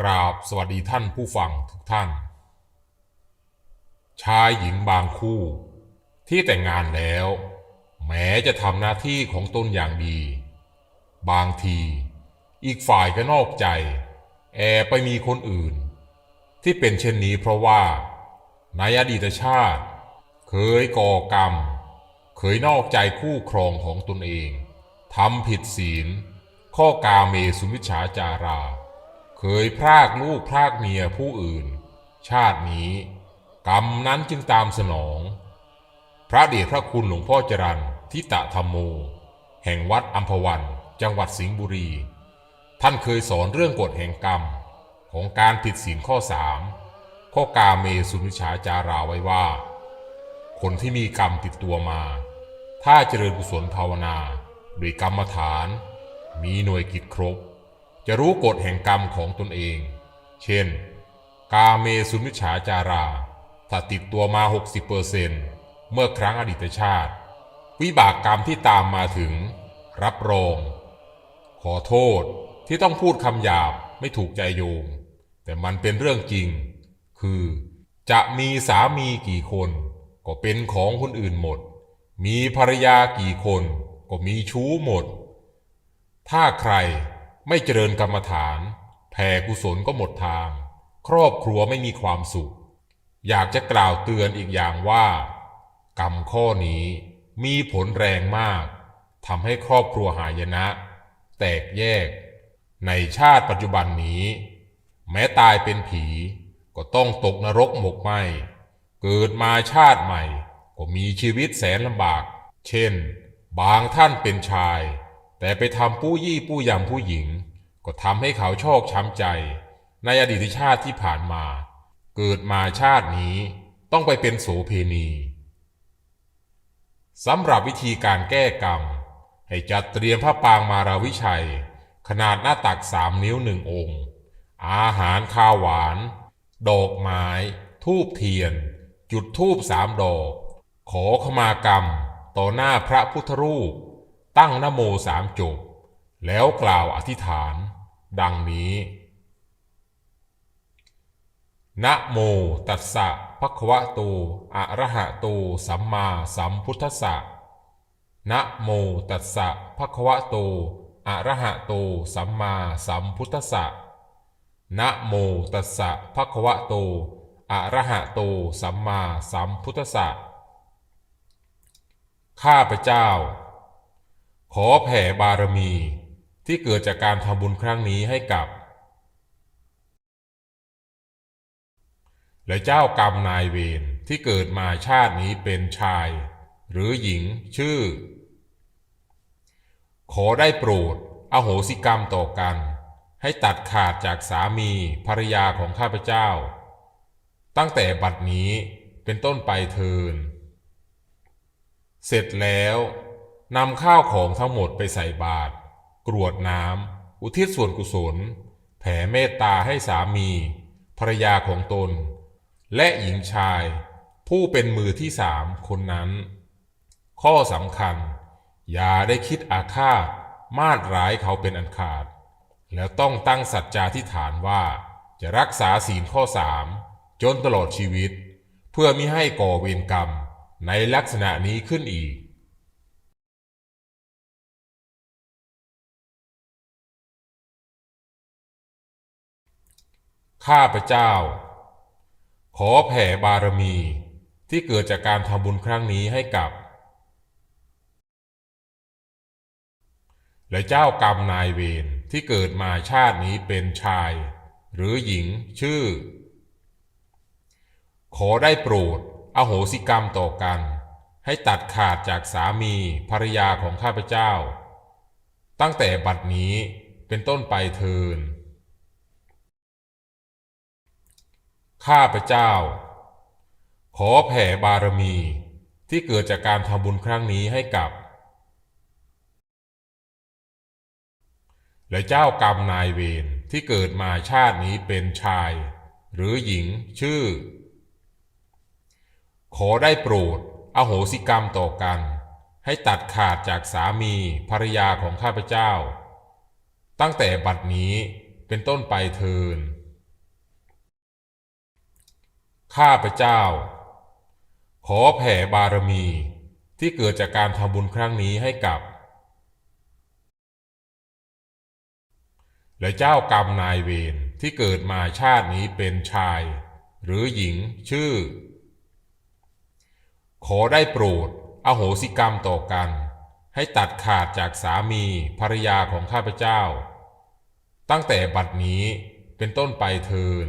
กราบสวัสดีท่านผู้ฟังทุกท่าน ชายหญิงบางคู่ที่แต่งงานแล้ว แม้จะทำหน้าที่ของตนอย่างดี บางทีอีกฝ่ายก็นอกใจ แอบไปมีคนอื่น ที่เป็นเช่นนี้เพราะว่า ในอดีตชาติ เคยก่อกรรม เคยนอกใจคู่ครองของตนเองทำผิดศีล ข้อกาเมสุมิชฌาจารา เคยพรากลูกพรากเมียผู้อื่น ชาตินี้ กรรมนั้นจึงตามสนอง พระเดชพระคุณหลวงพ่อจรันทิตะธรรมโม แห่งวัดอัมพวัน จังหวัดสิงห์บุรี ท่านเคยสอนเรื่องกฎแห่งกรรมของการผิดศีลข้อสามข้อกาเมสุมิชาจาราไว้ว่า คนที่มีกรรมติดตัวมา ถ้าเจริญกุศลภาวนา โดยกรรมฐาน มีหน่วยกิจครบ จะรู้กฎแห่งกรรมของตนเอง เช่น กาเมสุมิชฌาจาราถ้าติดตัวมา 60%เมื่อครั้งอดีตชาติ วิบากกรรมที่ตามมาถึง รับรอง ขอโทษที่ต้องพูดคำหยาบไม่ถูกใจโยม แต่มันเป็นเรื่องจริง คือ จะมีสามีกี่คน ก็เป็นของคนอื่นหมด มีภรรยากี่คน ก็มีชู้หมด ถ้าใคร ไม่เจริญกรรมฐาน แผ่กุศลก็หมดทาง ครอบครัวไม่มีความสุข อยากจะกล่าวเตือนอีกอย่างว่า กรรมข้อนี้มีผลแรงมากทำให้ครอบครัวหายนะ แตกแยก ในชาติปัจจุบันนี้ แม้ตายเป็นผีก็ต้องตกนรกหมกไหมเกิดมาชาติใหม่ ก็มีชีวิตแสนลำบาก เช่น บางท่านเป็นชาย แต่ไปทำปู้ยี่ปู้ยำผู้หญิง ก็ทำให้เขาโชอกช้ำใจ ในอดีตชาติที่ผ่านมา เกิดมาชาตินี้ต้องไปเป็นโสเพณีสำหรับวิธีการแก้กรรม ให้จัดเตรียมพระปางมาราวิชัย ขนาดหน้าตักสามนิ้วหนึ่งองค์ อาหารข้าวหวาน ดอกไม้ ทูบเทียน จุดทูบสามดอก ขอขมากรรม ต่อหน้าพระพุทธรูป ตั้งนโมสามจบ แล้วกล่าวอธิษฐาน ดังนี้นะโมตัสสะภะคะวะโตอะระหะโตสัมมาสัมพุทธัสสะนะโมตัสสะภะคะวะโตอะระหะโตสัมมาสัมพุทธัสสะนะโมตัสสะภะคะวะโตอะระหะโตสัมมาสัมพุทธัสสะข้าพเจ้า ขอแผ่บารมีที่เกิดจากการทำบุญครั้งนี้ให้กับ และเจ้ากรรมนายเวรที่เกิดมาชาตินี้เป็นชาย หรือหญิงชื่อ ขอได้โปรดอโหสิกรรมต่อกัน ให้ตัดขาดจากสามีภรรยาของข้าพเจ้า ตั้งแต่บัดนี้เป็นต้นไปเทิน เสร็จแล้ว นำข้าวของทั้งหมดไปใส่บาตรกรวดน้ำอุทิศส่วนกุศล แผ่เมตตาให้สามี ภรรยาของตน และหญิงชาย ผู้เป็นมือที่สามคนนั้น ข้อสำคัญ อย่าได้คิดอาฆาตมาดร้ายเขาเป็นอันขาด แล้วต้องตั้งสัจจาธิฐานว่าจะรักษาศีลข้อสามจนตลอดชีวิต เพื่อมิให้ก่อเวรกรรมในลักษณะนี้ขึ้นอีก ข้าพเจ้า ขอแผ่บารมีที่เกิดจากการทำบุญครั้งนี้ให้กับ และเจ้ากรรมนายเวรที่เกิดมาชาตินี้เป็นชาย หรือหญิงชื่อ ขอได้โปรดอโหสิกรรมต่อกัน ให้ตัดขาดจากสามีภรรยาของข้าพเจ้า ตั้งแต่บัดนี้เป็นต้นไปเทิน ข้าพเจ้า ขอแผ่บารมีที่เกิดจากการทำบุญครั้งนี้ให้กับ และเจ้ากรรมนายเวรที่เกิดมาชาตินี้เป็นชาย หรือหญิงชื่อ ขอได้โปรดอโหสิกรรมต่อกัน ให้ตัดขาดจากสามีภรรยาของข้าพเจ้า ตั้งแต่บัดนี้เป็นต้นไปเทิน ข้าพเจ้า ขอแผ่บารมีที่เกิดจากการทำบุญครั้งนี้ให้กับ และเจ้ากรรมนายเวรที่เกิดมาชาตินี้เป็นชาย หรือหญิงชื่อ ขอได้โปรดอโหสิกรรมต่อกัน ให้ตัดขาดจากสามีภรรยาของข้าพเจ้า ตั้งแต่บัดนี้เป็นต้นไปเทิน